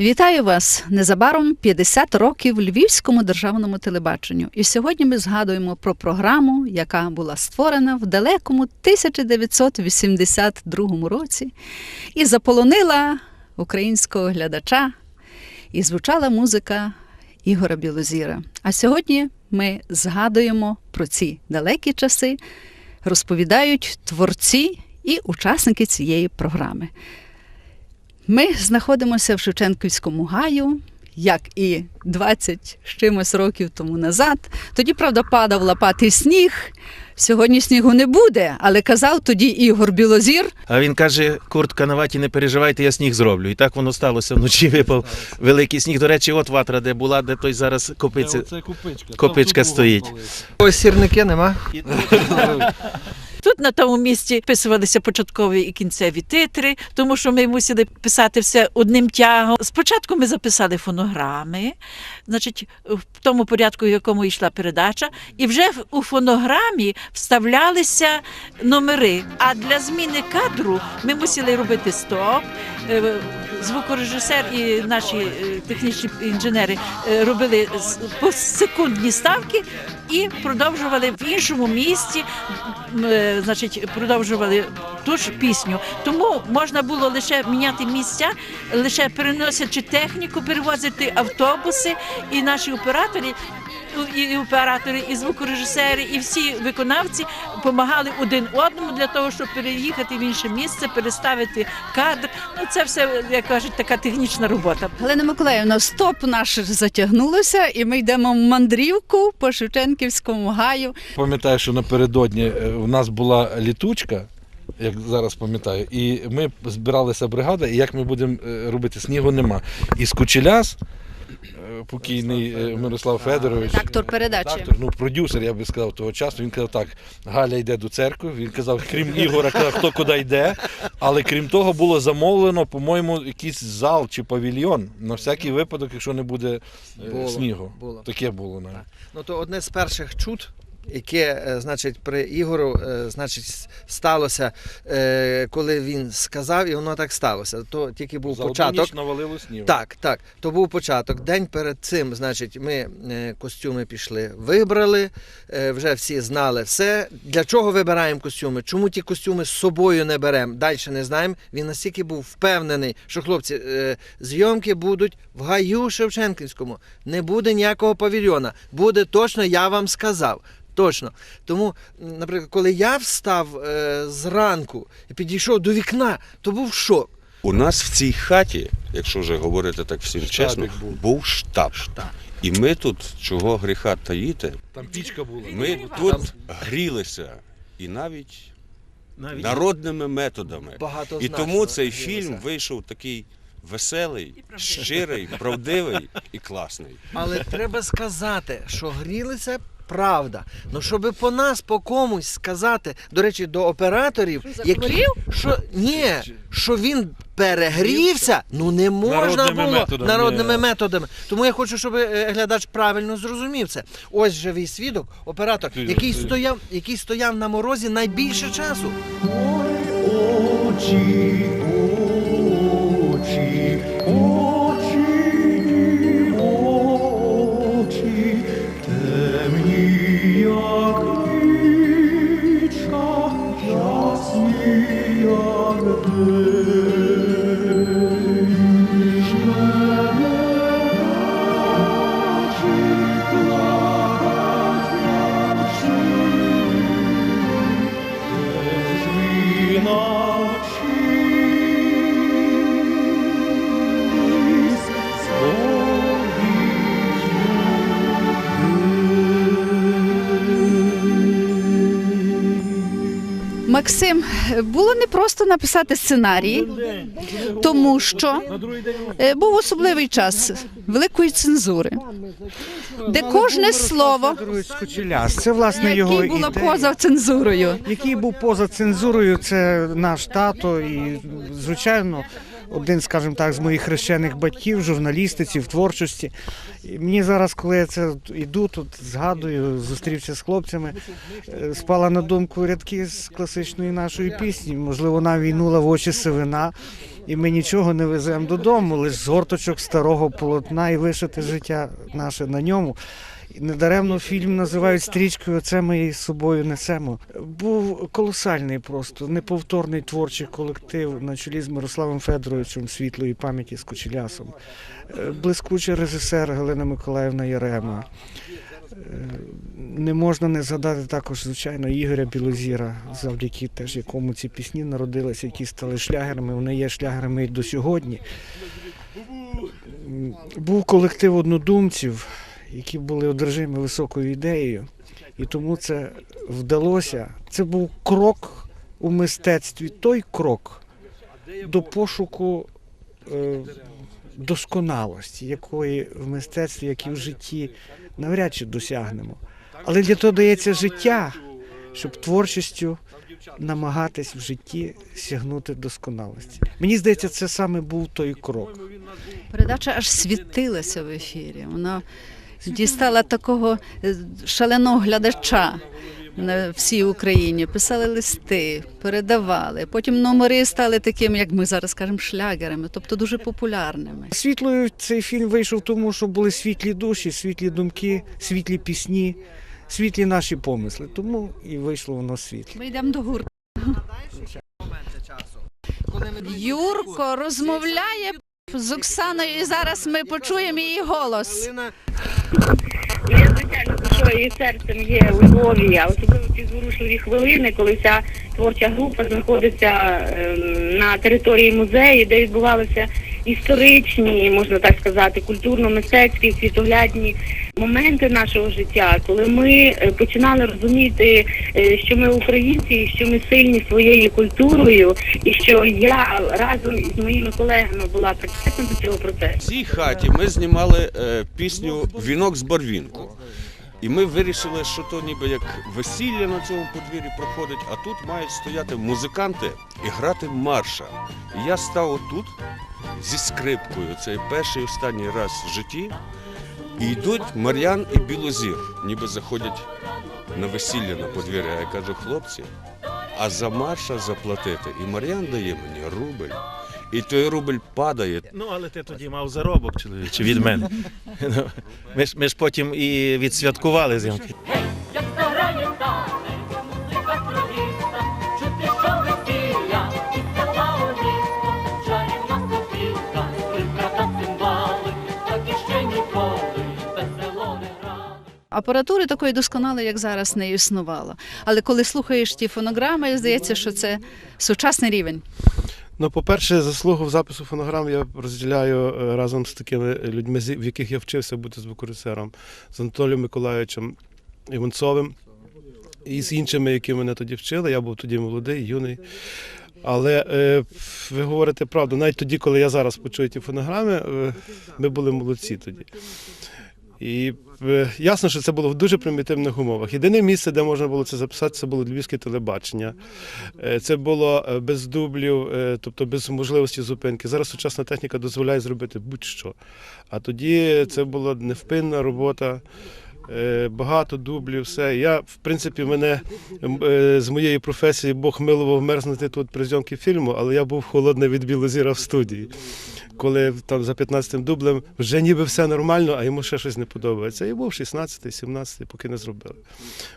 Вітаю вас! Незабаром 50 років Львівському державному телебаченню. І сьогодні ми згадуємо про програму, яка була створена в далекому 1982 році і заполонила українського глядача, і звучала музика Ігора Білозіра. А сьогодні ми згадуємо про ці далекі часи, розповідають творці і учасники цієї програми. Ми знаходимося в Шевченківському гаю, як і 20 з чимось років тому назад. Тоді, правда, падав лопатий сніг. Сьогодні снігу не буде, але казав тоді Ігор Білозір. А він каже: куртка на ваті, не переживайте, я сніг зроблю. І так воно сталося. Вночі випав великий сніг. До речі, от ватра, де була, де той зараз копиться. Це копичка. Копичка стоїть. Ось сірники нема. Тут на тому місці писувалися початкові і кінцеві титри, тому що ми мусили писати все одним тягом. Спочатку ми записали фонограми, значить, в тому порядку, в якому йшла передача, і вже у фонограмі вставлялися номери. А для зміни кадру ми мусили робити стоп. Звукорежисер і наші е, технічні інженери е, робили посекундні ставки і продовжували в іншому місці, е, значить, продовжували ту ж пісню. Тому можна було лише міняти місця, лише переносячи техніку, перевозити автобуси, і наші оператори. І- оператори, і звукорежисери, і всі виконавці допомагали один одному для того, щоб переїхати в інше місце, переставити кадр. Ну це все, як кажуть, така технічна робота. Галина Миколаївна, стоп наш затягнулося, і ми йдемо в мандрівку по Шевченківському гаю. Пам'ятаю, що напередодні е, у нас була літучка. Як зараз пам'ятаю, і ми збиралися бригада, і як ми будемо е, робити, снігу нема. І Скучеляс, е, покійний е, Мирослав Федорович, Редактор передачі. редактор, ну продюсер, я би сказав, того часу. Він казав так: Галя йде до церкви. Він казав, крім Ігора, казав, хто куди йде. Але крім того, було замовлено, по-моєму, якийсь зал чи павільйон на всякий випадок, якщо не буде е, Було, снігу. було. Таке було навіть. Ну то одне з перших чуд, яке, е, значить, при Ігору, е, значить, сталося, е, коли він сказав, і воно так сталося. То тільки був За початок. ніч навалило снігу. Так, так. То був початок. День перед цим, значить, ми костюми пішли, вибрали, вже всі знали все. Для чого вибираємо костюми? Чому ті костюми з собою не беремо? Далі не знаємо. Він настільки був впевнений, що хлопці, зйомки будуть в гаю Шевченківському. Не буде ніякого павільйона. Буде точно, я вам сказав. Точно. Тому, наприклад, коли я встав е, зранку і підійшов до вікна, то був шок. У нас в цій хаті, якщо вже говорити так всім Штабик чесно, був. був штаб. І ми тут, чого гріха таїти, Там пічка була. ми тут грілися і навіть Навіть народними методами. Багато І тому цей фільм вийшов такий веселий, щирий, правдивий і класний. Але треба сказати, що грілися. Правда, ну щоб по нас, по комусь сказати, до речі, до операторів, які що ні, що він перегрівся, ну не можна Народними було методами. народними методами. Тому я хочу, щоб е, глядач правильно зрозумів це. Ось живий свідок, оператор, Ти- який ти- стояв, який стояв на морозі найбільше часу. очі, очі, очі, було не просто написати сценарій, тому що е, був особливий час великої цензури, де кожне слово, Це власне його було поза цензурою. Який був поза цензурою, це наш тато, і звичайно. Один, скажімо так, з моїх хрещених батьків, журналістиці, в творчості. І мені зараз, коли я це йду, тут згадую, зустрівся з хлопцями, е, спала на думку рядки з класичної нашої пісні. Можливо, вона війнула в очі сивина, і ми нічого не веземо додому, лише з горточок старого полотна і вишите життя наше на ньому. Недаремно фільм називають стрічкою Це ми з собою несемо. Був колосальний просто неповторний творчий колектив на чолі з Мирославом Федоровичем світлої пам'яті з Кучелясом. Е, Блискучий режисер Галина Миколаївна Ярема. Е, Не можна не згадати також, звичайно, Ігоря Білозіра, завдяки теж якому ці пісні народилися, які стали шлягерами. Вони є шлягерами і до сьогодні. Був колектив однодумців, які були одержимі високою ідеєю, і тому це вдалося. Це був крок у мистецтві, той крок до пошуку е, досконалості, якої в мистецтві, як і в житті, навряд чи досягнемо. Але для того дається життя, щоб творчістю намагатись в житті сягнути досконалості. Мені здається, це саме був той крок. Передача аж світилася в ефірі. Вона дістала такого е, шаленого глядача на всій Україні. Писали листи, передавали. Потім номери стали такими, як ми зараз кажемо, шлягерами, тобто дуже популярними. Світлою цей фільм вийшов тому, що були світлі душі, світлі думки, світлі пісні, світлі наші помисли. Тому і вийшло воно світло. Ми йдемо до гурту. Коли ми Юрко розмовляє з Оксаною, і зараз ми почуємо її голос. Я звичайно душою і серцем є у Львові, а особливо ці зворушливі хвилини, коли ця творча група знаходиться ем, на території музею, де відбувалися історичні, можна так сказати, культурно-мистецькі, світоглядні моменти нашого життя, коли ми е, починали розуміти, е, що ми українці, що ми сильні своєю культурою, і що я разом із моїми колегами була причетна до цього процесу. В цій хаті ми знімали е, пісню Вінок з барвінку. І ми вирішили, що то ніби як весілля на цьому подвір'ї проходить, а тут мають стояти музиканти і грати марша. І я став отут зі скрипкою. Це перший останній раз в житті. І йдуть Мар'ян і Білозір, ніби заходять на весілля на подвір'я. Я кажу, хлопці, а за марша заплатити. І Мар'ян дає мені рубль. І той рубль падає. Ну, але ти тоді мав заробок, чоловіче, від мене. Ну, Ми ж, ми ж потім і відсвяткували зйомки. Апаратури такої досконалої, як зараз, не існувало. Але коли слухаєш ті фонограми, здається, що це сучасний рівень. Ну, по-перше, заслугу в запису фонограм я розділяю е, разом з такими людьми, в яких я вчився бути звукорежисером, з Анатолієм Миколаївичем Іванцовим і з іншими, які мене тоді вчили. Я був тоді молодий, юний. Але е, ви говорите правду, навіть тоді, коли я зараз почую ті фонограми, е, ми були молодці тоді. І е, ясно, що це було в дуже примітивних умовах. Єдине місце, де можна було це записати, це було Львівське телебачення. Е, Це було е, без дублів, тобто без можливості зупинки. Зараз сучасна техніка дозволяє зробити будь-що. А тоді це була невпинна робота. Е, Багато дублів, все. Я, в принципі, мене е, з моєї професії Бог милував мерзнути тут при зйомці фільму, але я був холодний від білозіра в студії. Коли там за 15-м дублем вже ніби все нормально, а йому ще щось не подобається. І був 16-й, 17-й, поки не зробили.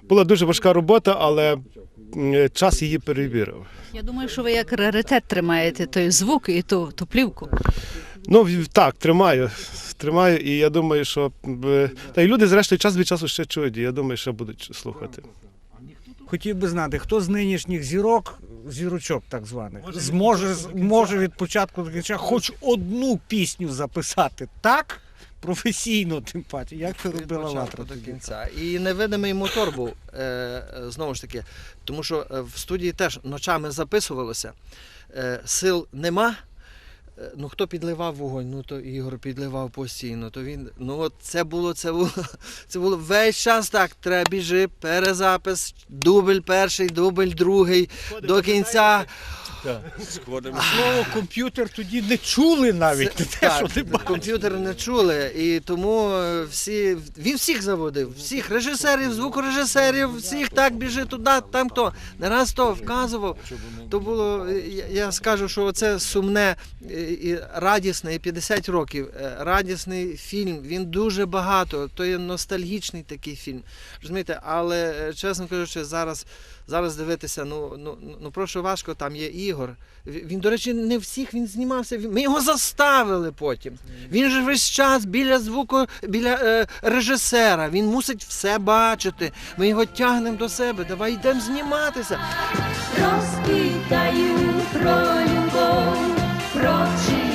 Була дуже важка робота, але е, час її перевірив. Я думаю, що ви як раритет тримаєте той звук і ту, ту плівку. Ну так, тримаю. Тримаю, і я думаю, що та й люди, зрештою, час від часу ще чують, і я думаю, що будуть слухати. Хотів би знати, хто з нинішніх зірок, зірочок так званих, зможе, зможе від початку до кінця хоч одну пісню записати так, професійно, тим паче, як це робила Латра. до кінця. І невидимий мотор був е, е, знову ж таки, тому що е, в студії теж ночами записувалося. Сил нема. Е, Ну, хто підливав вогонь? Ну то Ігор підливав постійно. То він, ну от це було, це було, це було весь час так. Треба біжи, перезапис, дубль перший, дубль другий, до кінця. Сходимо. Слово комп'ютер тоді не чули навіть. Це- не те, що так, не бачили. комп'ютер не чули, і тому е, всі він всіх заводив, всіх режисерів, звукорежисерів, всіх так біжи туди, там хто. Не раз то вказував. То було, я, скажу, що це сумне е, і радісне, і 50 років. е, Радісний фільм. Він дуже багато. То є ностальгічний такий фільм. Розумієте, але чесно кажучи, зараз. Зараз дивитися, ну ну ну прошу важко, там є Ігор. Він, до речі, не всіх він знімався. Ми його заставили потім. Він же весь час біля звуку, біля е, режисера. Він мусить все бачити. Ми його тягнемо до себе. Давай йдемо зніматися. Розпитаю про любов, прочитаю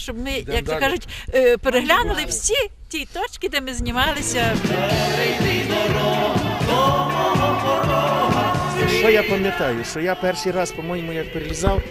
щоб ми, Йдем як то далі. кажуть, е, переглянули всі ті точки, де ми знімалися. Що я пам'ятаю? Що я перший раз, по-моєму, як перелізав,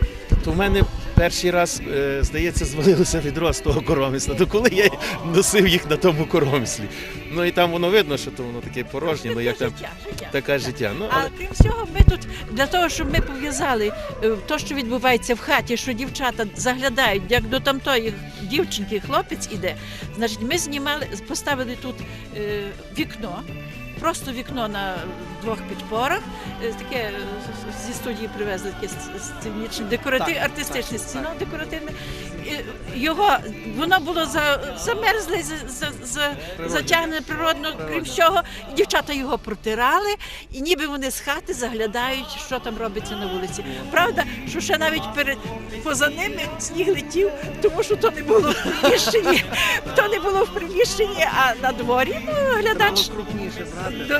то в мене перший раз, е, здається, звалилося відро з того коромисла. То коли я носив їх на тому коромислі. Ну і там воно видно, що то воно таке порожнє, ну як там життя, життя. таке життя. Ну, А але крім всього, ми тут для того, щоб ми пов'язали е, то, що відбувається в хаті, що дівчата заглядають, як до тамтої дівчинки хлопець іде. Значить, ми знімали, поставили тут е, вікно. Просто вікно на двох підпорах. Е, Таке е, зі студії привезли таке с- сценічне, декоратив, артистичне стіно декоративне. Його воно було за, замерзле, за, за, за, затягнене природно, крім всього. І дівчата його протирали, і ніби вони з хати заглядають, що там робиться на вулиці. Правда, що ще навіть перед поза ними сніг летів, тому що то не було в приміщенні, то не було в приміщенні, а на дворі ну, глядач крупніше, до,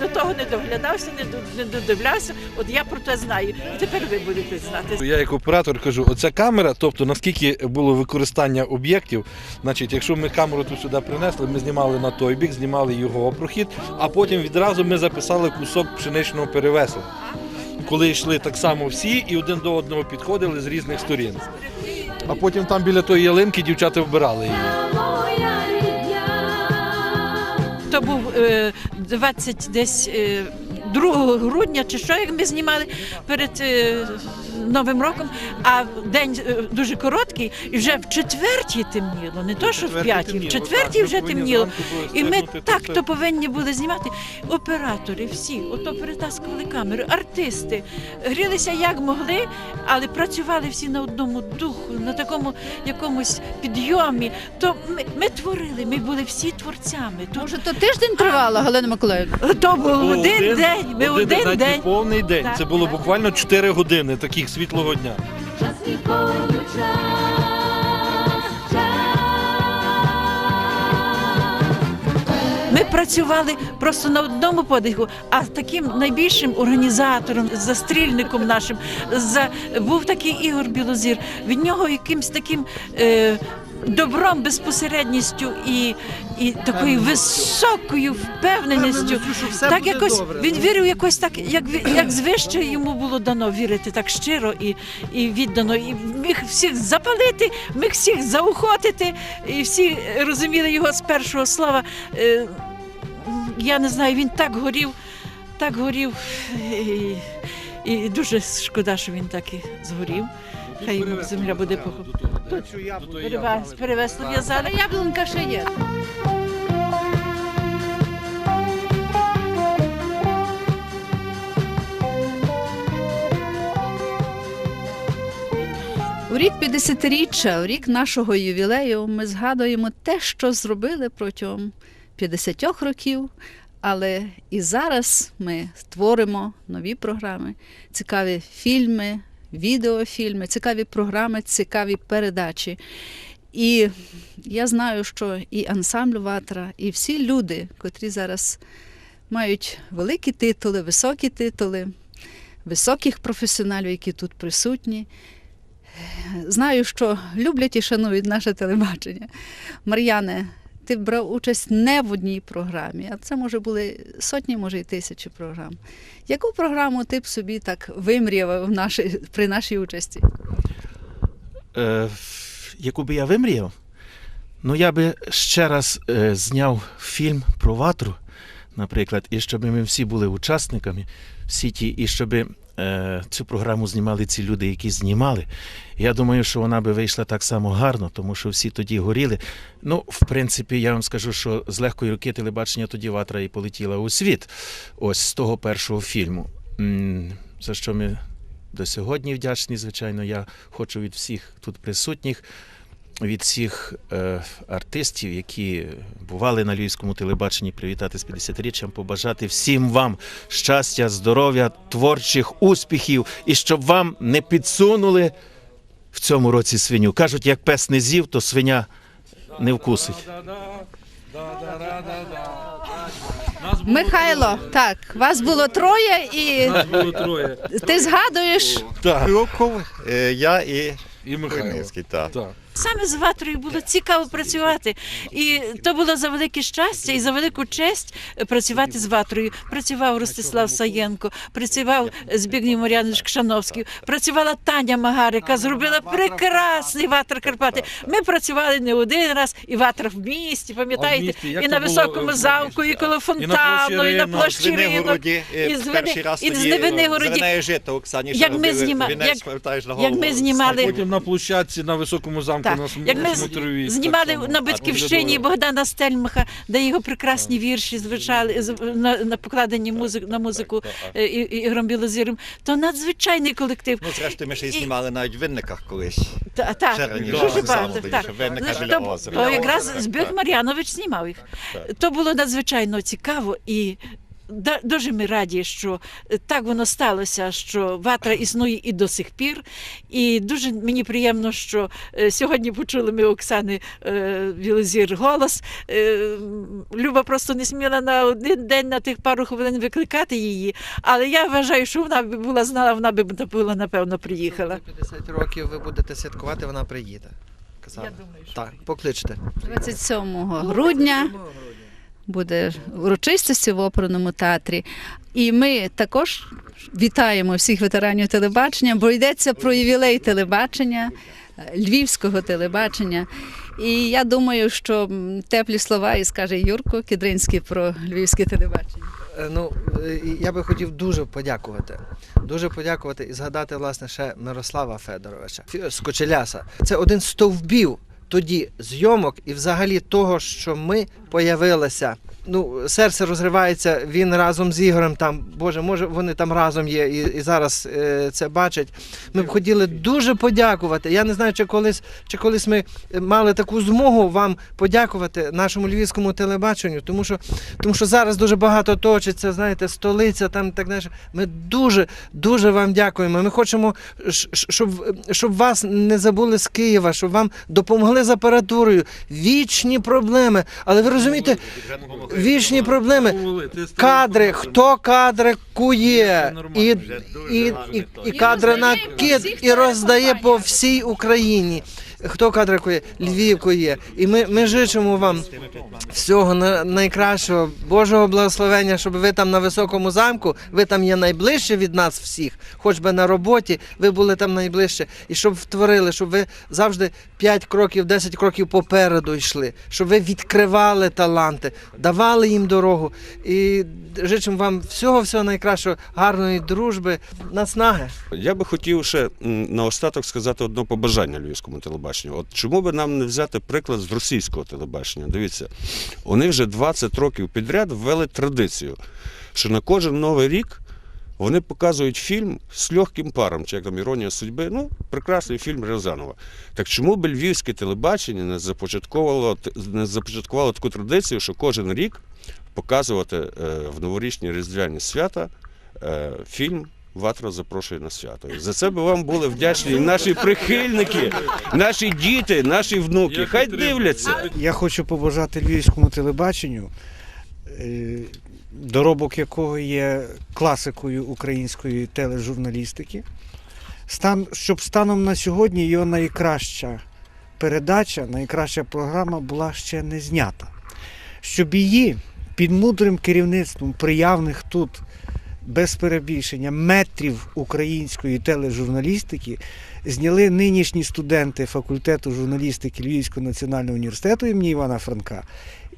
до, того не доглядався, не, додивлявся. От я про те знаю. І тепер ви будете знати. Я як оператор кажу, оця камера, тобто наскільки було використання об'єктів, значить, якщо ми камеру тут сюди принесли, ми знімали на той бік, знімали його прохід, а потім відразу ми записали кусок пшеничного перевесу. Коли йшли так само всі і один до одного підходили з різних сторін. А потім там біля тої ялинки дівчата вбирали її. То був е, 20 десь. Е, 2 грудня чи що, як ми знімали перед е, Новим роком, а день е, дуже короткий, і вже в четвертій темніло, не то, що в п'ятій, в четвертій вже темніло. І ми так то повинні були знімати. Оператори всі, ото перетаскували камери, артисти, грілися як могли, але працювали всі на одному духу, на такому якомусь підйомі. То ми, ми творили, ми були всі творцями. То, Може, то тиждень тривало, Галина Миколаївна? то був один, день. Ми один, навіть день. повний день. Так, Це було так. буквально 4 години таких світлого дня. Ми працювали просто на одному подиху, а таким найбільшим організатором, застрільником нашим за, був такий Ігор Білозір. Від нього якимсь таким е, добром, безпосередністю і, і такою високою впевненістю. Так якось він вірив якось так, як як звище йому було дано вірити так щиро і, і віддано. І міг всіх запалити, міг всіх заохотити, і всі розуміли його з першого слова. Е, я не знаю, він так горів, так горів. І, і дуже шкода, що він так і згорів. Хай йому земля буде похоплена. Перевез, перевезли в'язали. Яблунка ще є. У рік 50-річчя, у рік нашого ювілею, ми згадуємо те, що зробили протягом 50 років. Але і зараз ми створимо нові програми, цікаві фільми, відеофільми, цікаві програми, цікаві передачі. І я знаю, що і ансамбль Ватра, і всі люди, котрі зараз мають великі титули, високі титули, високих професіоналів, які тут присутні, знаю, що люблять і шанують наше телебачення. Мар'яне, ти брав участь не в одній програмі, а це може були сотні, може і тисячі програм. Яку програму ти б собі так вимріяв нашій, при нашій участі? Е, яку би я вимріяв? Ну, я би ще раз е, зняв фільм про ватру, наприклад, і щоб ми всі були учасниками, всі ті, і щоб е, цю програму знімали ці люди, які знімали. Я думаю, що вона би вийшла так само гарно, тому що всі тоді горіли. Ну, в принципі, я вам скажу, що з легкої руки телебачення тоді ватра і полетіла у світ. Ось з того першого фільму. За що ми до сьогодні вдячні, звичайно, я хочу від всіх тут присутніх, від всіх е, артистів, які бували на львівському телебаченні, привітати з 50-річчям, побажати всім вам щастя, здоров'я, творчих успіхів і щоб вам не підсунули в цьому році свиню. Кажуть, як пес не з'їв, то свиня не вкусить. Михайло, так, вас було троє, і Було троє. ти згадуєш. Крюков, е, я і І Михайло. Хмельницький. Так. Так. Саме з ватрою було цікаво працювати, і то було за велике щастя і за велику честь працювати з ватрою. Працював Ростислав Саєнко, працював Збігній Морянович Кшановський, працювала Таня Магарика, зробила прекрасний ватр Карпати. Ми працювали не один раз, і ватр в місті, пам'ятаєте, і на високому замку, і коло фонтану, і на Площі ринок. Е, і з перший раз і з тоді Звенигороді. зелене жито Оксані Як ми робили зніма- вінець, як- ми знімали- потім на площадці на високому замку Так. на см- Як ми з- знімали так само. на батьківщині Богдана Стельмаха, де його прекрасні вірші звучали на, на покладені музик, на музику е, і, Ігорем Білозіром, то надзвичайний колектив. Ну, зрештою, ми ще й І- знімали навіть в винниках колись. Та, та, Ще раніше, дуже так, багато. тоді Так. ще винника біля то, озера. то якраз Збіг. Мар'янович знімав їх. То було надзвичайно цікаво і. Да- Дуже ми раді, що е, так воно сталося, що ватра існує і до сих пір. І дуже мені приємно, що е, сьогодні почули ми Оксани е, Білозір голос. Люба просто не сміла на один день на тих пару хвилин викликати її. Але я вважаю, що вона б була знала, вона б була, напевно, приїхала. 50 років ви будете святкувати, вона приїде. Казала. Так, покличте. 27 грудня буде урочистості в оперному театрі. І ми також вітаємо всіх ветеранів телебачення, бо йдеться про ювілей телебачення, е, львівського телебачення. І я думаю, що теплі слова і скаже Юрко Кідринський про львівське телебачення. Е, Ну, е, я би хотів дуже подякувати. Дуже подякувати і згадати, власне, ще Мирослава Федоровича з Кочеляса. Це один з стовбів тоді зйомок і взагалі того, що ми появилися. Ну, серце розривається, він разом з Ігорем там, Боже, може, вони там разом є і, і зараз е, це бачать. Ми б хотіли дуже подякувати. Я не знаю, чи колись, чи колись ми мали таку змогу вам подякувати нашому львівському телебаченню, тому що, тому що зараз дуже багато точиться, знаєте, столиця там так далі. Ми дуже, дуже вам дякуємо. Ми хочемо, щоб, щоб вас не забули з Києва, щоб вам допомогли з апаратурою. Вічні проблеми. Але ви розумієте, вічні проблеми. Кадри, хто кадри кує, і, і, і, і кадри на кит, і роздає по всій Україні. Хто кадри кує? Львів кує. І ми, ми жичимо вам всього на- найкращого, Божого благословення, щоб ви там на високому замку, ви там є найближче від нас всіх, хоч би на роботі, ви були там найближче, і щоб втворили, щоб ви завжди 5 кроків, 10 кроків попереду йшли, щоб ви відкривали таланти, давали їм дорогу. І жичимо вам всього, всього найкращого, гарної дружби, наснаги. Я би хотів ще м, наостаток сказати одне побажання львівському телебаченню. От чому би нам не взяти приклад з російського телебачення? Дивіться, вони вже 20 років підряд ввели традицію, що на кожен новий рік вони показують фільм з легким паром, чи як там іронія судьби. Ну, прекрасний фільм Рязанова. Так чому би львівське телебачення не започаткувало, не започаткувало таку традицію, що кожен рік показувати е, в новорічні різдвяні свята е, фільм Ватра запрошує на свято. І за це би вам були вдячні і наші прихильники, наші діти, наші внуки. Хай дивляться. Я хочу побажати львівському телебаченню, е, доробок якого є класикою української тележурналістики. Стан, щоб станом на сьогодні його найкраща передача, найкраща програма була ще не знята. Щоб її під мудрим керівництвом приявних тут без перебільшення метрів української тележурналістики зняли нинішні студенти факультету журналістики Львівського національного університету імені Івана Франка,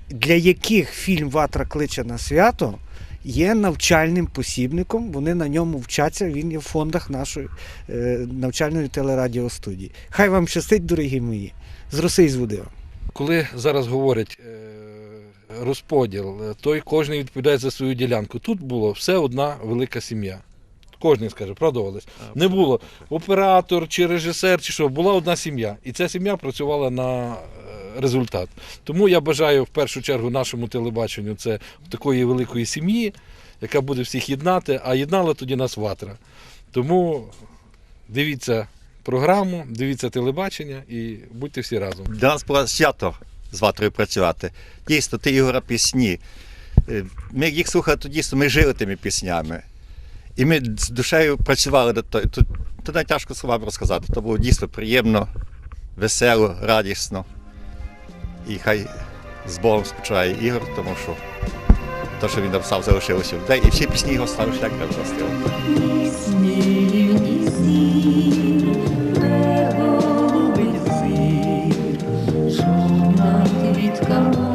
для яких фільм Ватра кличе на свято є навчальним посібником. Вони на ньому вчаться. Він є в фондах нашої е, навчальної телерадіостудії. Хай вам щастить, дорогі мої. З роси з води. Коли зараз говорять е, розподіл, е, той кожен відповідає за свою ділянку. Тут було все одна велика сім'я. Кожен скаже, правда, Олесь? Не було оператор чи режисер, чи що, була одна сім'я. І ця сім'я працювала на е, результат. Тому я бажаю в першу чергу нашому телебаченню це такої великої сім'ї, яка буде всіх єднати, а єднала тоді нас ватра. Тому дивіться програму, дивіться телебачення і будьте всі разом. Для нас свято з ватрою працювати. Дійсно, ти Ігора пісні. Е, Ми їх слухали, то дійсно ми жили тими піснями. І ми з душею працювали до того. Тут, тут навіть тяжко словами розказати. То було дійсно приємно, весело, радісно. І хай з Богом спочиває Ігор, тому що те, що він написав, залишилося в людей. І всі пісні його слави шлях не простили. come.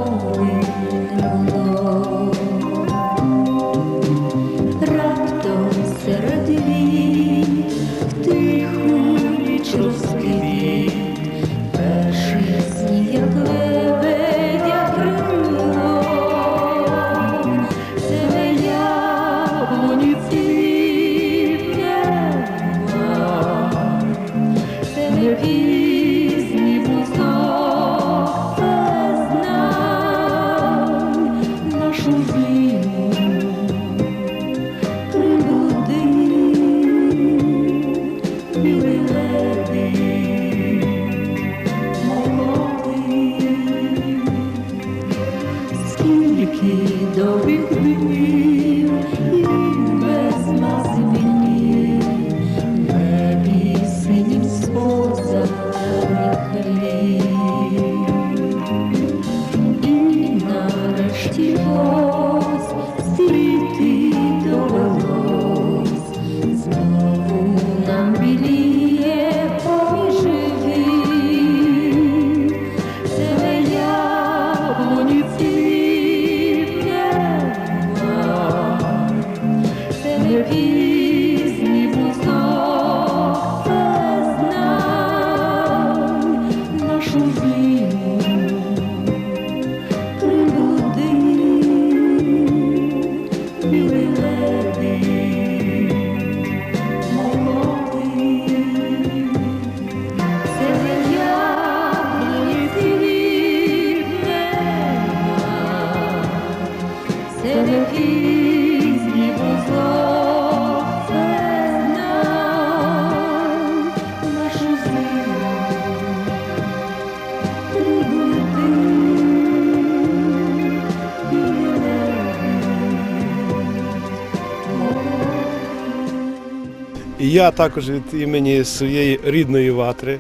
Я також від імені своєї рідної ватри,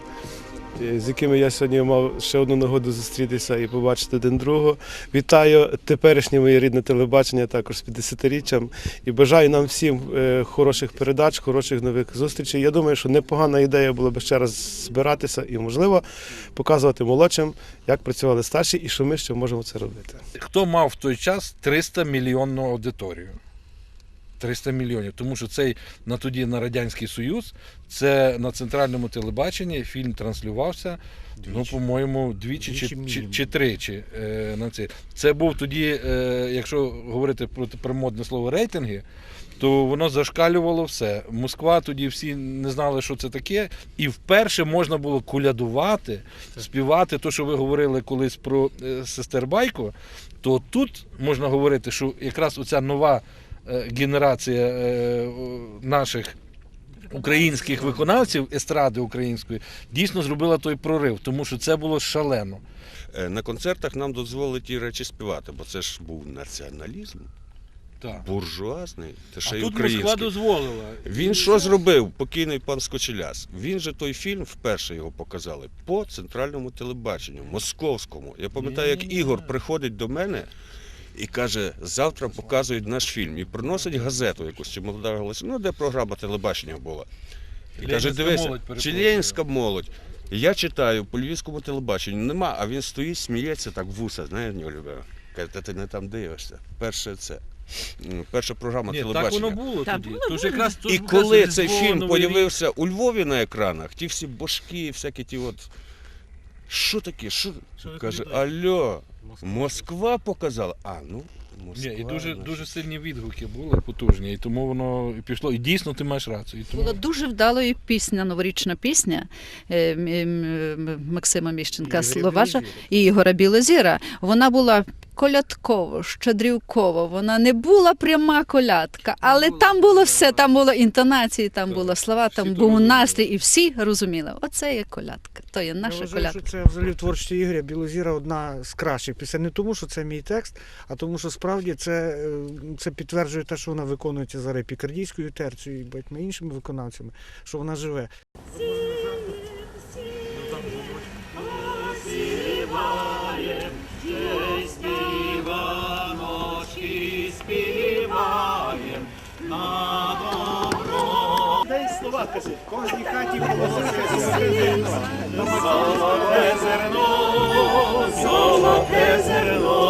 е, з якими я сьогодні мав ще одну нагоду зустрітися і побачити один другого. Вітаю теперішнє моє рідне телебачення також з 50-річчям і бажаю нам всім е, хороших передач, хороших нових зустрічей. Я думаю, що непогана ідея було б ще раз збиратися і, можливо, показувати молодшим, як працювали старші і що ми ще можемо це робити. Хто мав в той час 300 мільйонну аудиторію? 300 мільйонів. Тому що цей на тоді на Радянський Союз, це на центральному телебаченні фільм транслювався. Ну, по-моєму, двічі, Двічі чи, чи, чи тричі. Е, на це. це був тоді, е, якщо говорити про, про модне слово рейтинги, то воно зашкалювало все. Москва тоді всі не знали, що це таке, і вперше можна було кулядувати, співати, то, що ви говорили колись про е, сестер Байко, то тут можна говорити, що якраз оця нова генерація е, наших українських виконавців естради української дійсно зробила той прорив, тому що це було шалено. Е, На концертах нам дозволили ті речі співати, бо це ж був націоналізм. Так. буржуазний, та ще А й тут Москва дозволила. Він що зробив, покійний пан Скочеляс? Він же той фільм вперше його показали по центральному телебаченню, московському. Я пам'ятаю, як Ігор приходить до мене і каже: завтра показують наш фільм. І приносить газету якусь чи молода голосі, ну де програма телебачення була. І каже: дивися, молодь, молодь. Я читаю по львівському телебаченню, нема, а він стоїть, сміється так вуса, знаєш, нього любив. Каже, та ти не там дивишся. Перше це. Перша програма Ні, телебачення. так воно було Так, тоді. воно Тож було. якраз І коли цей фільм появився у Львові на екранах, ті всі бошки, всякі ті от. Що таке? Що? Каже, алло, Москва показала. А, ну, Москва. Ні, і дуже, значить. дуже сильні відгуки були потужні, і тому воно і пішло. І дійсно ти маєш рацію. І тому... Була дуже вдалою пісня, новорічна пісня е, Максима Міщенка Словаша Словажа і Ігора Білозіра. Вона була колядково, щедрівково. Вона не була пряма колядка, але там було все, там було інтонації, там Так. були слова, там був настрій, і всі розуміли. Оце є колядка. То є Я наша вважаю, колядка. що це взагалі творчості Ігоря Білозіра одна з кращих пісень. Не тому, що це мій текст, а тому, що справді це, е, це підтверджує те, що вона виконується зараз пікардійською терцією і багатьма іншими виконавцями, що вона живе. Дай В хаті зерно. Золоте зерно, золоте зерно.